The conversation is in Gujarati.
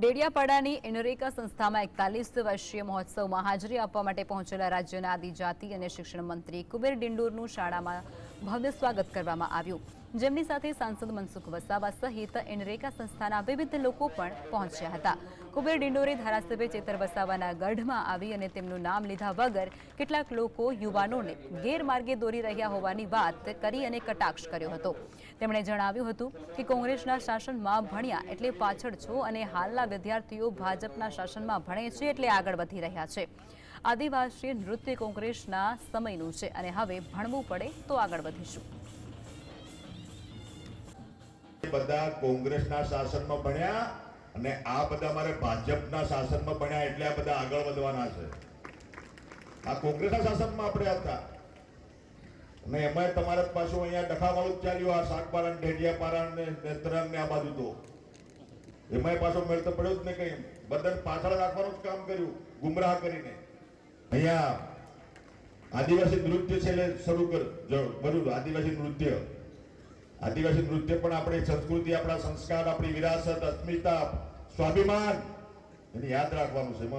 ડેડિયાપાડાની એનરેકા સંસ્થામાં એકતાલીસ વર્ષીય મહોત્સવમાં હાજરી આપવા માટે પહોંચેલા રાજ્યના આદિજાતિ અને શિક્ષણ મંત્રી કુબેર ડિંડોરનું શાળામાં ભવ્ય સ્વાગત કરવામાં આવ્યું. જેમની સાથે સાંસદ મનસુખ વસાવા સહિત એનરેકા સંસ્થાના વિવિધ લોકો પણ પહોંચ્યા હતા. કુબેર ડિંડોરે ધારાસભ્ય ચેતર વસાવાના ગઢમાં આવી અને તેમનું નામ લીધા વગર કેટલાક લોકો યુવાનોને ગેરમાર્ગે દોરી રહ્યા હોવાની વાત કરી અને કટાક્ષ કર્યો હતો. તેમણે જણાવ્યું હતું કે કોંગ્રેસના શાસનમાં ભણ્યા એટલે પાછળ છો અને હાલના વિદ્યાર્થીઓ ભાજપના શાસનમાં ભણે છે એટલે આગળ વધી રહ્યા છે. આદિવાસી નૃત્ય કોંગ્રેસના સમયનું છે અને હવે ભણવું પડે તો આગળ વધીશું. બધા કોંગ્રેસના શાસનમાં ભણ્યા અને આ બધા મારે ભાજપના શાસનમાં ભણ્યા એટલે આ બધા આગળ વધવાના છે. આ કોંગ્રેસના શાસનમાં આપણે હતા. અને એમાં તમારે પાછું અહીંયા ડખાવાળું જ ચાલ્યું, આ શાકપારણ ને ઢેડિયાપારા ને નેત્રંગ ને આ બાજુ તો. એમાં પાછો મેળ તો પડ્યો જ નહીં કઈ. બધાને પાછળ રાખવાનું જ કામ કર્યું, ગુમરાહ કરીને. અહીંયા આદિવાસી નૃત્ય છે શરૂ કર આદિવાસી નૃત્ય. આદિવાસી નૃત્ય પણ આપણી સંસ્કૃતિ, આપણા સંસ્કાર, આપણી વિરાસત, અસ્મિતા, સ્વાભિમાન, એને યાદ રાખવાનું છે.